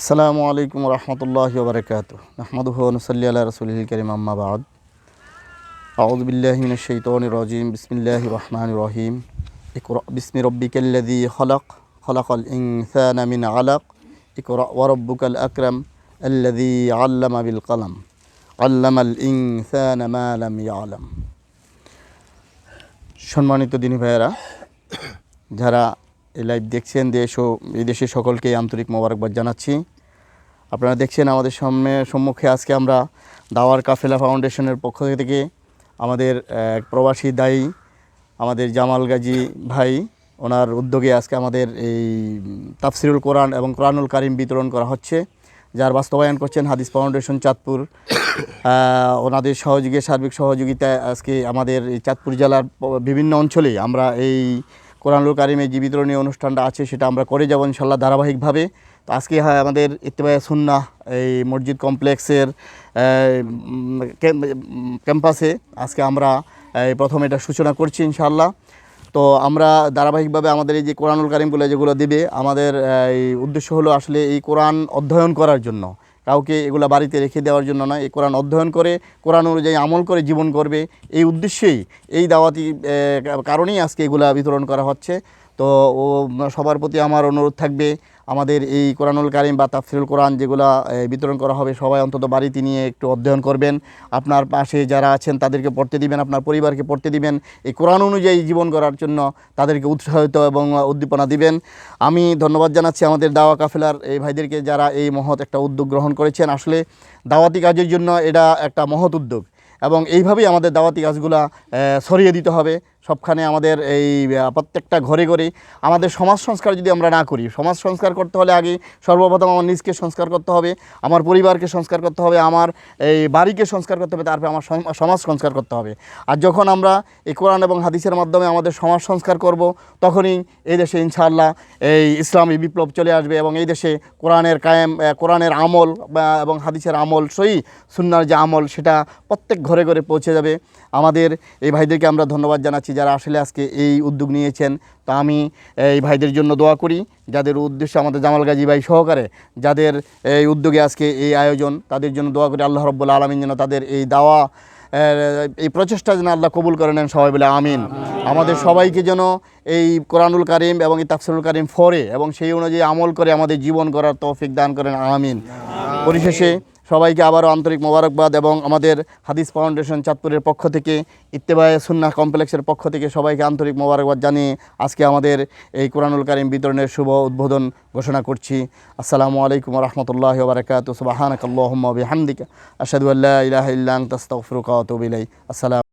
আসসালামু আলাইকুম রহমতুল্লাহ বরকাত। আহমদুহ নসল্লি আল্লাহ রসুল করিম আম্মাবাদ আউদ বিল্লাহমিন শৈতন রাজিম বিসমিল্লাহ রহমান রহিম। বিসমি রব্বিকাল্লাদি খলক, খলকল ইনসান মিন আলাক। ইকরা ওয়ারব্বুকাল আকরাম আল্লাদি আল্লামা বিল কলম। আল্লামাল ইনসান মা লাম ইয়ালাম। সম্মানিত দিনী ভাইয়েরা, যারা এই লাইভ দেখছেন দেশ ও বিদেশের সকলকে আন্তরিক মোবারকবাদ জানাচ্ছি। আপনারা দেখছেন আমাদের সামনে, সম্মুখে আজকে আমরা দাওয়ার কাফেলা ফাউন্ডেশনের পক্ষ থেকে আমাদের এক প্রবাসী দায়ী, আমাদের জামাল গাজী ভাই, ওনার উদ্যোগে আজকে আমাদের এই তাফসিরুল কোরআন এবং কোরআনুল কারিম বিতরণ করা হচ্ছে, যার বাস্তবায়ন করছেন হাদিস ফাউন্ডেশন চাঁদপুর। ওনাদের সহযোগী, সার্বিক সহযোগিতায় আজকে আমাদের এই চাঁদপুর জেলার বিভিন্ন অঞ্চলে আমরা এই কোরআনুল কারিমের যে বিতরণী অনুষ্ঠানটা আছে সেটা আমরা করে যাব ইনশাল্লাহ ধারাবাহিকভাবে। তো আজকে হয় আমাদের ইত্তেবায় সুন্না এই মসজিদ কমপ্লেক্সের ক্যাম্পাসে আজকে আমরা প্রথম এটা সূচনা করছি ইনশাল্লাহ তো আমরা ধারাবাহিকভাবে আমাদের এই যে কোরআনুল কারিমগুলো যেগুলো দেবে, আমাদের এই উদ্দেশ্য হলো আসলে এই কোরআন অধ্যয়ন করার জন্য। কাউকে এগুলো বাড়িতে রেখে দেওয়ার জন্য নয়। এই কোরআন অধ্যয়ন করে, কোরআন অনুযায়ী আমল করে জীবন করবে। এই উদ্দেশ্যেই এই দাওয়াতি কারণেই আজকে এগুলা বিতরণ করা হচ্ছে। তো ও সবার প্রতি আমার অনুরোধ থাকবে, আমাদের এই কোরআনুল কারিম বা তাফসিরুল কোরআন যেগুলো বিতরণ করা হবে, সবাই অন্তত বাড়িতে নিয়ে একটু অধ্যয়ন করবেন। আপনার পাশে যারা আছেন, তাদেরকে পড়তে দিবেন, আপনার পরিবারকে পড়তে দিবেন। এই কোরআন অনুযায়ী জীবন করার জন্য তাদেরকে উৎসাহিত এবং উদ্দীপনা দিবেন। আমি ধন্যবাদ জানাচ্ছি আমাদের দাওয়া কাফেলার, এই ভাইদেরকে যারা এই মহৎ একটা উদ্যোগ গ্রহণ করেছেন। আসলে দাওয়াতি কাজের জন্য এটা একটা মহৎ উদ্যোগ এবং এইভাবেই আমাদের দাওয়াতি কাজগুলা ছড়িয়ে দিতে হবে। সবখানে আমাদের এই প্রত্যেকটা ঘরে ঘরে আমাদের সমাজ সংস্কার যদি আমরা না করি, সমাজ সংস্কার করতে হলে আগে সর্বপ্রথম আমার নিজকে সংস্কার করতে হবে, আমার পরিবারকে সংস্কার করতে হবে, আমার এই বাড়িকে সংস্কার করতে হবে, তারপরে আমার সমাজ সংস্কার করতে হবে। আর যখন আমরা এই কোরআন এবং হাদিসের মাধ্যমে আমাদের সমাজ সংস্কার করব, তখনই এই দেশে ইনশাআল্লাহ এই ইসলামী বিপ্লব চলে আসবে এবং এই দেশে কোরআনের কায়েম কোরআনের আমল এবং হাদিসের আমল সই সুন্নার যে আমল, সেটা প্রত্যেক ঘরে ঘরে পৌঁছে যাবে। আমাদের এই ভাইদেরকে আমরা ধন্যবাদ জানাচ্ছি যারা আসলে আজকে এই উদ্যোগ নিয়েছেন, তা আমি এই ভাইদের জন্য দোয়া করি, যাদের উদ্দেশ্য আমাদের জামাল গাজী ভাই সহকারে যাদের এই উদ্যোগে আজকে এই আয়োজন, তাদের জন্য দোয়া করি আল্লাহ রব্বুল আলমিন যেন তাদের এই দাওয়া এই প্রচেষ্টা যেন আল্লাহ কবুল করে নেন সবাই বলে আমিন। আমাদের সবাইকে যেন এই কোরআনুল কারিম এবং এই তাফসিরুল কারিম ফরে এবং সেই অনুযায়ী আমল করে আমাদের জীবন করার তৌফিক দান করেন, আমিন। পরিশেষে সবাইকে আবারও আন্তরিক মোবারকবাদ এবং আমাদের হাদিস ফাউন্ডেশন চাঁদপুরের পক্ষ থেকে, ইত্তেবায় সুন্না কমপ্লেক্সের পক্ষ থেকে সবাইকে আন্তরিক মোবারকবাদ জানিয়ে আজকে আমাদের এই কোরআনুল কারিম বিতরণের শুভ উদ্বোধন ঘোষণা করছি। আসসালামু আলাইকুম রহমতুল্লাহ বারকাত সুবাহানক আসাদুল্লাহ ইলাহ ইল্লাং ইলাইক। আসসালাম